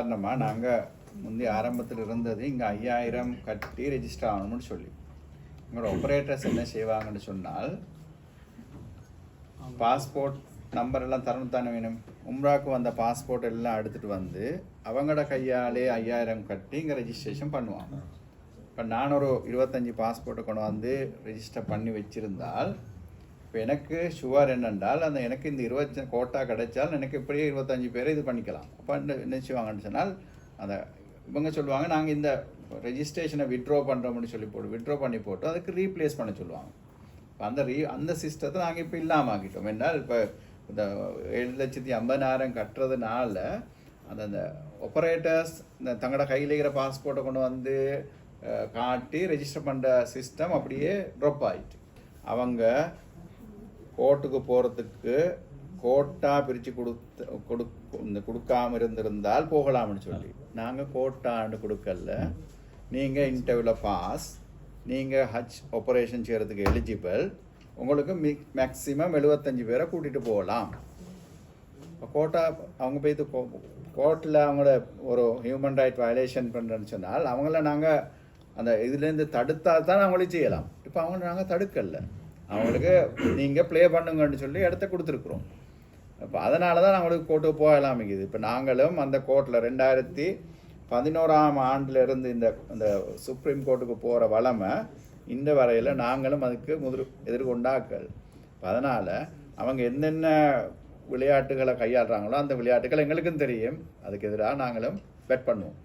காரணமாக நாங்கள் முந்தைய ஆரம்பத்தில் இருந்தது இங்கே ஐயாயிரம் கட்டி ரெஜிஸ்டர் ஆகணும்னு சொல்லி. எங்களோட ஆப்ரேட்டர்ஸ் என்ன செய்வாங்கன்னு சொன்னால் பாஸ்போர்ட் நம்பர் எல்லாம் தரணும் தானே வேணும். உம்ராக்கு வந்த பாஸ்போர்ட் எல்லாம் எடுத்துகிட்டு வந்து அவங்களோட கையாலே ஐயாயிரம் கட்டி இங்கே ரெஜிஸ்ட்ரேஷன் பண்ணுவாங்க. இப்போ நான் ஒரு இருபத்தஞ்சி பாஸ்போர்ட்டை கொண்டு வந்து ரெஜிஸ்டர் பண்ணி வச்சுருந்தால் இப்போ எனக்கு ஷுவர் என்னென்றால் அந்த எனக்கு இந்த இருபத்தி கோட்டா கிடைச்சால் எனக்கு இப்படியே இருபத்தஞ்சி பேரை இது பண்ணிக்கலாம். அப்போ என்ன என்ன செய்வாங்கன்னு சொன்னால் அந்த இவங்க சொல்லுவாங்க நாங்கள் இந்த ரெஜிஸ்ட்ரேஷனை விட்ரோ பண்ணுறோம்னு சொல்லி போட்டு விட்ரோ பண்ணி போட்டு அதுக்கு ரீப்ளேஸ் பண்ண சொல்லுவாங்க. இப்போ அந்த ரீ அந்த சிஸ்டத்தை நாங்கள் இப்போ இல்லாமல் ஆக்கிட்டோம். என்றால் இப்போ இந்த ஏழு லட்சத்தி ஐம்பதாயிரம் கட்டுறதுனால அந்த அந்த ஒப்பரேட்டர்ஸ் இந்த தங்களோட கையில் இருக்கிற பாஸ்போர்ட்டை கொண்டு வந்து காட்டி ரெஜிஸ்டர் பண்ணுற சிஸ்டம் அப்படியே ட்ராப் ஆகிட்டு அவங்க கோர்ட்டுக்கு போகிறதுக்கு கோட்டாக பிரித்து கொடுத்து கொடு கொடுக்காம இருந்திருந்தால் போகலாம்னு சொல்லி. நாங்கள் கோட்டான்னு கொடுக்கல. நீங்கள் இன்டர்வியூவில் பாஸ் நீங்கள் ஹஜ் ஆப்ரேஷன் செய்கிறதுக்கு எலிஜிபிள் உங்களுக்கு மி மேக்ஸிமம் எழுபத்தஞ்சு பேரை கூட்டிகிட்டு போகலாம். கோட்டா அவங்க போய் கோ கோர்ட்டில் அவங்கள ஒரு ஹியூமன் ரைட் வயலேஷன் பண்ணுறேன்னு சொன்னால் அவங்கள நாங்கள் அந்த இதுலேருந்து தடுத்தால் தான் அவங்களையும் செய்யலாம். இப்போ அவங்கள நாங்கள் தடுக்கல. அவங்களுக்கு நீங்கள் ப்ளே பண்ணுங்கன்னு சொல்லி இடத்த கொடுத்துருக்குறோம். இப்போ அதனால தான் அவங்களுக்கு கோர்ட்டு போகலாம் இருக்குது இப்போ நாங்களும் அந்த கோர்ட்டில் ரெண்டாயிரத்தி பதினோராம் ஆண்டிலிருந்து இந்த இந்த சுப்ரீம் கோர்ட்டுக்கு போகிற வளமை இந்த வரையில் நாங்களும் அதுக்கு முதிர் எதிர்கொண்டாக்கள். அதனால் அவங்க என்னென்ன விளையாட்டுகளை கையாளுறாங்களோ அந்த விளையாட்டுகள் எங்களுக்கும் தெரியும். அதுக்கு எதிராக நாங்களும் பெட் பண்ணுவோம்.